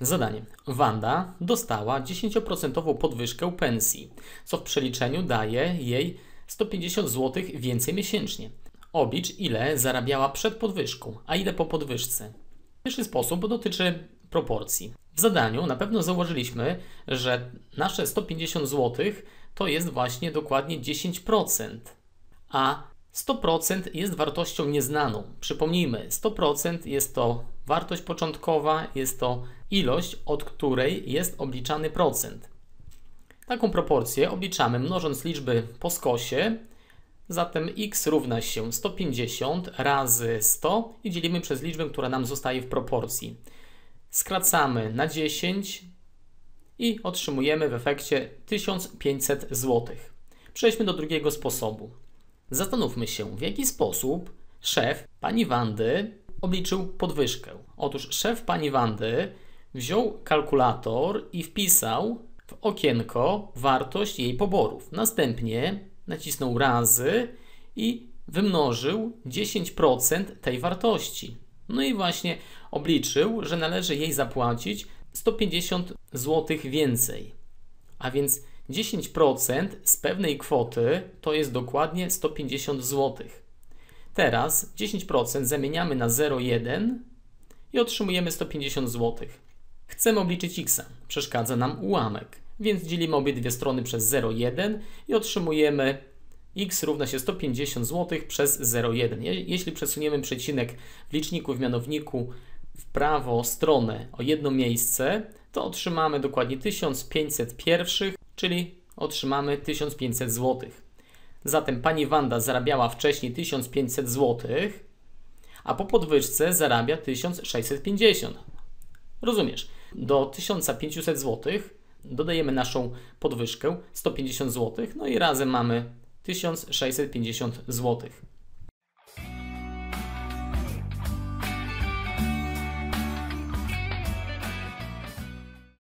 Zadanie. Wanda dostała 10% podwyżkę pensji, co w przeliczeniu daje jej 150 zł więcej miesięcznie. Oblicz, ile zarabiała przed podwyżką, a ile po podwyżce. Pierwszy sposób dotyczy proporcji. W zadaniu na pewno zauważyliśmy, że nasze 150 zł to jest właśnie dokładnie 10%, a 100% jest wartością nieznaną. Przypomnijmy, 100% jest to wartość początkowa, jest to ilość, od której jest obliczany procent. Taką proporcję obliczamy mnożąc liczby po skosie, zatem x równa się 150 razy 100 i dzielimy przez liczbę, która nam zostaje w proporcji. Skracamy na 10 i otrzymujemy w efekcie 1500 zł. Przejdźmy do drugiego sposobu. Zastanówmy się, w jaki sposób szef pani Wandy obliczył podwyżkę. Otóż szef pani Wandy wziął kalkulator i wpisał w okienko wartość jej poborów. Następnie nacisnął razy i wymnożył 10% tej wartości. No i właśnie obliczył, że należy jej zapłacić 150 zł więcej. A więc 10% z pewnej kwoty to jest dokładnie 150 zł. Teraz 10% zamieniamy na 0,1 i otrzymujemy 150 zł. Chcemy obliczyć x. Przeszkadza nam ułamek, więc dzielimy obydwie strony przez 0,1 i otrzymujemy x równa się 150 zł przez 0,1. Jeśli przesuniemy przecinek w liczniku w mianowniku w prawo stronę o jedno miejsce, to otrzymamy dokładnie 1500 pierwszych, czyli otrzymamy 1500 zł. Zatem pani Wanda zarabiała wcześniej 1500 zł, a po podwyżce zarabia 1650. Rozumiesz? Do 1500 zł dodajemy naszą podwyżkę 150 zł, no i razem mamy 1650 zł.